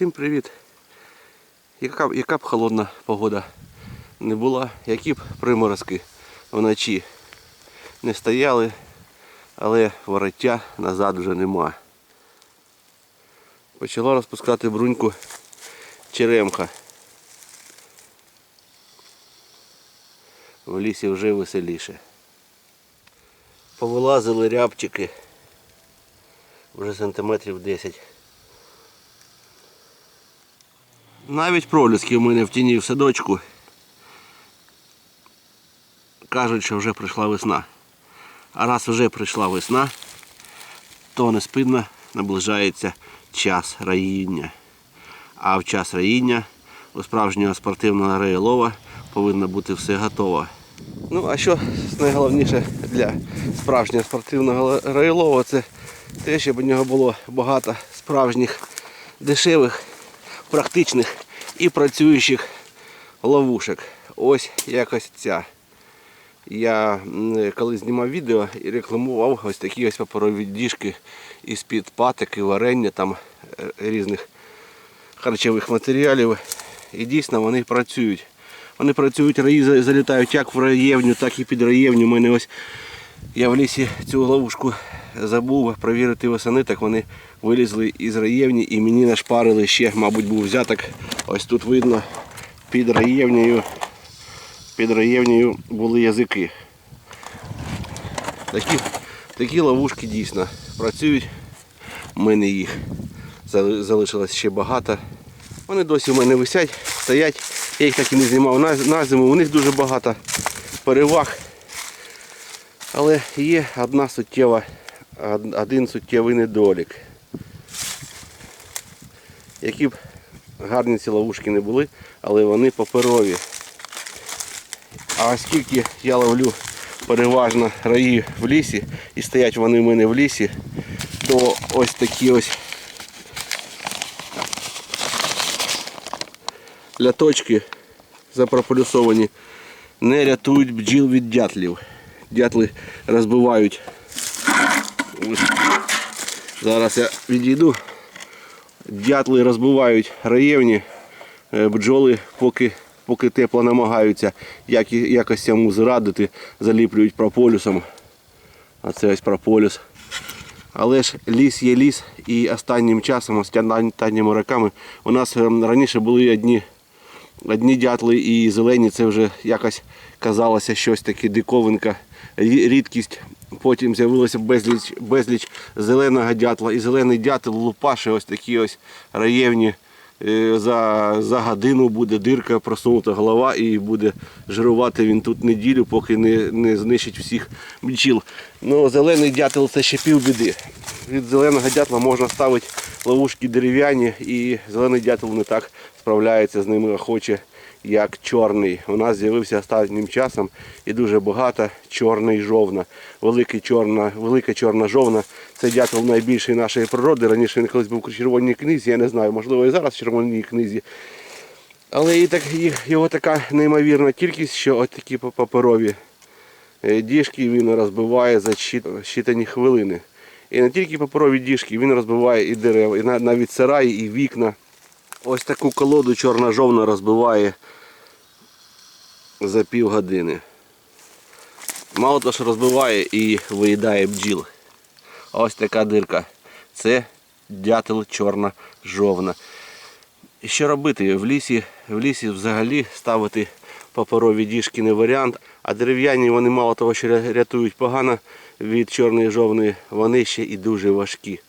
Всім привіт! Яка, б- яка б холодна погода не була, які б приморозки вночі не стояли, але вороття назад вже нема. Почала розпускати бруньку черемха. В лісі вже веселіше. Повилазили рябчики вже сантиметрів 10. Навіть проліски у мене в тіні в садочку. Кажуть, що вже прийшла весна. А раз вже прийшла весна, то неспинно наближається час раїння. А в час раїння у справжнього спортивного рейлова повинно бути все готово. Ну, а що найголовніше для справжнього спортивного рейлова, це те, щоб у нього було багато справжніх дешевих практичних і працюючих ловушок. Ось якось ця. Я коли знімав відео і рекламував ось такі ось паперові діжки із-під патики, варення там е, різних харчових матеріалів. І дійсно вони працюють. Вони працюють, раї залітають як в раєвню, так і під раєвню. У мене ось я в лісі цю ловушку забув провірити восени, так вони вилізли із раєвні і мені нашпарили ще, мабуть, був взяток. Ось тут видно під раєвнею. Під раєвнею були язики. Такі, такі ловушки дійсно працюють. У мене їх залишилось ще багато. Вони досі у мене висять, стоять. Я їх так і не знімав на, зиму. У них дуже багато переваг. Але є одна суттєва, один суттєвий недолік. Які б гарні ці ловушки не були, але вони паперові. А оскільки я ловлю переважно раї в лісі і стоять вони в мене в лісі, то ось такі ось ляточки запрополюсовані не рятують бджіл від дятлів. Дятли розбивають. Зараз я відійду. Дятли розбивають раєвні, е, бджоли, поки, поки тепло намагаються як, якось цьому зрадити, заліплюють прополюсом. А це ось прополюс. Але ж ліс є ліс і останнім часом, останніми роками, у нас ем, раніше були одні, одні дятли і зелені, це вже якось казалося щось таке диковинка, рідкість. Потім з'явилося безліч, безліч зеленого дятла. І зелений дятел лупаше ось такі ось раєвні. Е, За, за годину буде дирка, просунута голова і буде жирувати він тут неділю, поки не, не знищить всіх бджіл. Ну, зелений дятел це ще півбіди. Від зеленого дятла можна ставити ловушки дерев'яні, і зелений дятел не так справляється з ними охоче, як чорний. У нас з'явився останнім часом і дуже багато чорний жовна. Великий чорна, велика чорна жовна це дятел найбільший нашої природи. Раніше він колись був у червоній книзі, я не знаю, можливо і зараз в червоній книзі. Але і так, його така неймовірна кількість, що от такі паперові е, діжки він розбиває за щитані хвилини. І не тільки паперові діжки, він розбиває і дерева, і навіть сараї, і вікна. Ось таку колоду чорно-жовна розбиває за півгодини. Мало того, що розбиває і виїдає бджіл. Ось така дирка. Це дятел чорна жовна. І що робити? В лісі, в лісі взагалі ставити паперові діжки не варіант, а дерев'яні вони мало того, що рятують погано від чорної жовної, вони ще і дуже важкі.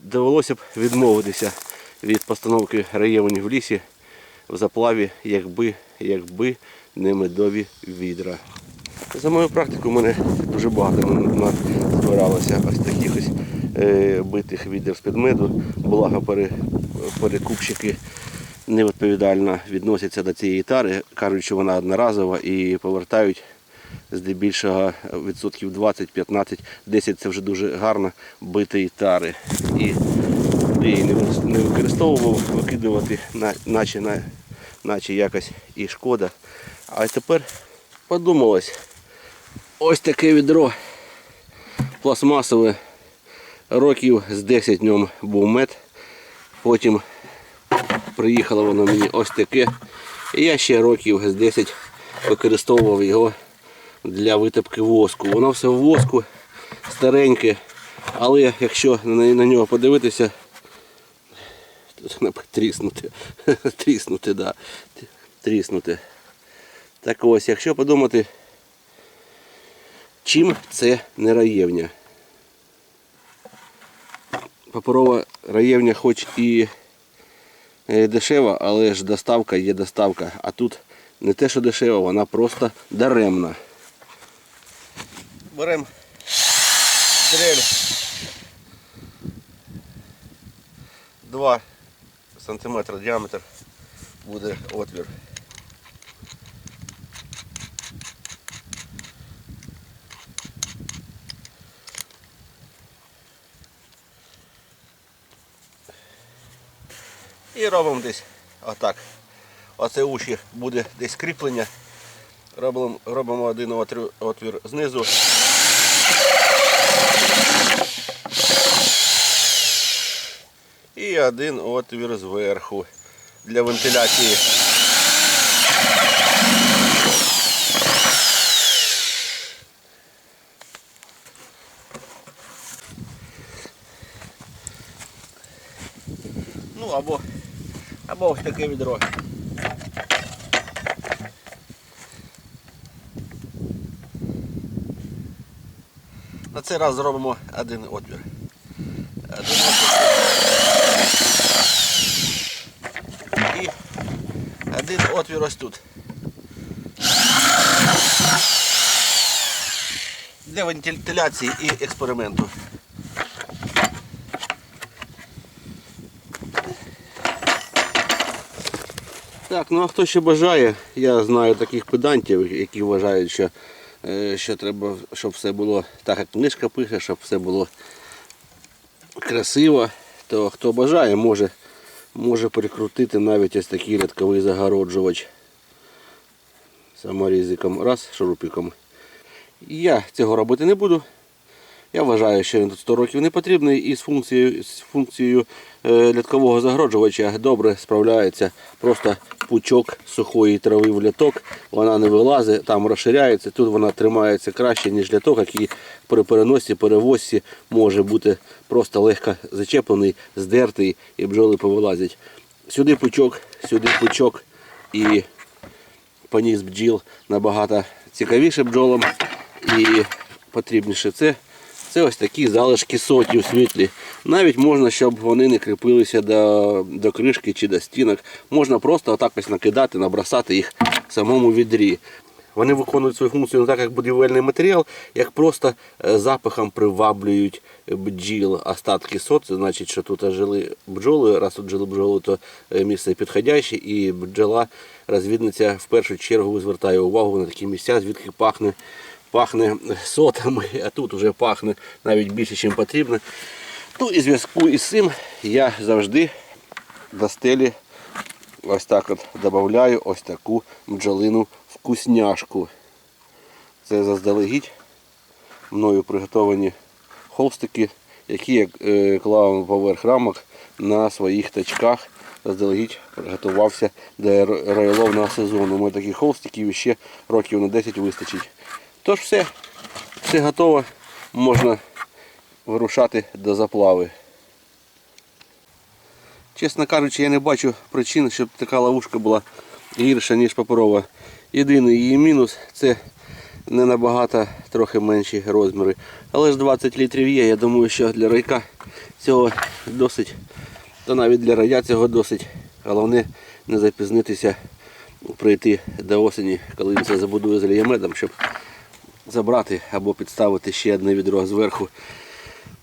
Довелося б відмовитися від постановки раєвень в лісі в заплаві, якби, якби не медові відра. За мою практику в мене дуже багато збиралося ось таких ось е, битих відер з-під меду. Благо пере, перекупщики невідповідально відносяться до цієї тари, кажуть, що вона одноразова і повертають здебільшого відсотків 20, 15, 10 це вже дуже гарно битої тари. І я її не використовував викидувати, на- наче, на- наче якось і шкода. А тепер подумалось, ось таке відро пластмасове, років з 10 ньому був мед. Потім приїхало воно мені ось таке. І я ще років з 10 використовував його для витопки воску. Воно все в воску стареньке, але якщо на, нього подивитися, тріснути. тріснути, да. Тріснути. Так ось, якщо подумати, чим це не раєвня? Паперова раєвня хоч і е, дешева, але ж доставка є доставка. А тут не те, що дешева, вона просто даремна. Беремо дрель 2 см діаметр буде отвір. І робимо десь отак. Оце уші буде десь кріплення. Робимо, робимо один отвір знизу. І один отвір зверху для вентиляції. Ну або, або ось таке відро. На цей раз зробимо один отвір. Один отвір. І один отвір ось тут. Для вентиляції і експерименту. Так, ну а хто ще бажає, я знаю таких педантів, які вважають, що, е, що треба, щоб все було так, як книжка пише, щоб все було красиво, то хто бажає, може, може прикрутити навіть ось такий рядковий загороджувач саморізиком, раз, шурупиком. Я цього робити не буду. Я вважаю, що він тут 100 років не потрібний і з функцією, з функцією е, ляткового загороджувача добре справляється. Просто пучок сухої трави в ляток, вона не вилазить, там розширяється, тут вона тримається краще, ніж ляток, який при переносі, перевозці може бути просто легко зачеплений, здертий і бджоли повилазять. Сюди пучок, сюди пучок і поніс бджіл набагато цікавіше бджолам і потрібніше це. Це ось такі залишки соті у світлі. Навіть можна, щоб вони не кріпилися до, до кришки чи до стінок. Можна просто отак ось накидати, набросати їх в самому відрі. Вони виконують свою функцію не так, як будівельний матеріал, як просто е, запахом приваблюють бджіл остатки сот. Це значить, що тут жили бджоли. Раз тут жили бджоли, то е, місце підходяще, і бджола розвідниця в першу чергу звертає увагу на такі місця, звідки пахне пахне сотами, а тут вже пахне навіть більше, ніж потрібно. Ну і зв'язку із цим я завжди до стелі ось так от додаю ось таку бджолину вкусняшку. Це заздалегідь мною приготовані холстики, які я е, клав поверх рамок на своїх тачках. Заздалегідь приготувався до райловного сезону. У мене таких холстиків ще років на 10 вистачить. Тож все, все готово, можна вирушати до заплави. Чесно кажучи, я не бачу причин, щоб така ловушка була гірша, ніж паперова. Єдиний її мінус це не набагато трохи менші розміри. Але ж 20 літрів є, я думаю, що для райка цього досить, то навіть для рая цього досить. Головне не запізнитися прийти до осені, коли він це забудує з ліємедом, щоб забрати або підставити ще одне відро зверху.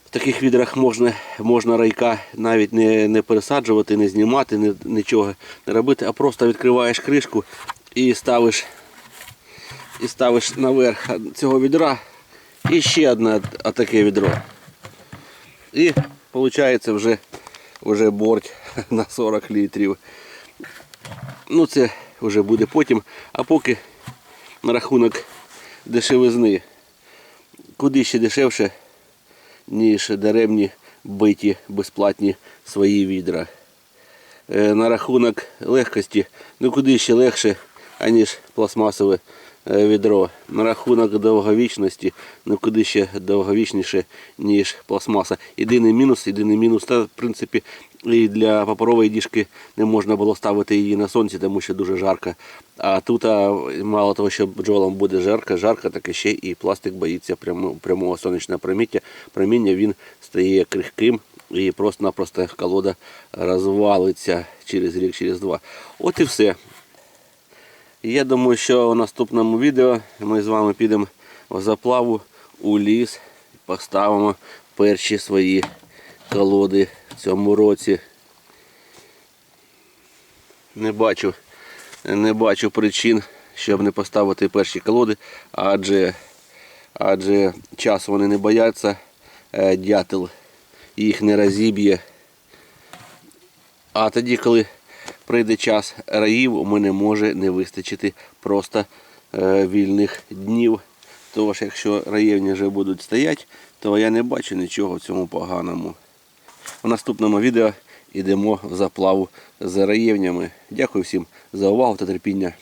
В таких відрах можна можна райка навіть не не пересаджувати, не знімати, не, нічого не робити, а просто відкриваєш кришку і ставиш і ставиш наверх цього відра і ще одне таке відро. І виходить вже, вже борть на 40 літрів. Ну це вже буде потім, а поки на рахунок дешевизни. Куди ще дешевше, ніж даремні биті безплатні свої відра. е, на рахунок легкості, ну куди ще легше, аніж пластмасове е, відро. На рахунок довговічності, ну куди ще довговічніше, ніж пластмаса. Єдиний мінус, єдиний мінус, та в принципі і для паперової діжки не можна було ставити її на сонці, тому що дуже жарко. А тут мало того, що бджолам буде жарко, жарко, так і ще і пластик боїться прямого сонячного проміння. Проміння він стає крихким і просто-напросто колода розвалиться через рік, через два. От і все. Я думаю, що у наступному відео ми з вами підемо в заплаву у ліс, поставимо перші свої колоди цьому році. Не бачу, не бачу причин, щоб не поставити перші колоди, адже, адже часу вони не бояться, е, дятел їх не розіб'є. А тоді, коли прийде час раїв, у мене може не вистачити просто е, вільних днів. Тож, якщо раєвні вже будуть стояти, то я не бачу нічого в цьому поганому. У наступному відео йдемо в заплаву з раєвнями. Дякую всім за увагу та терпіння.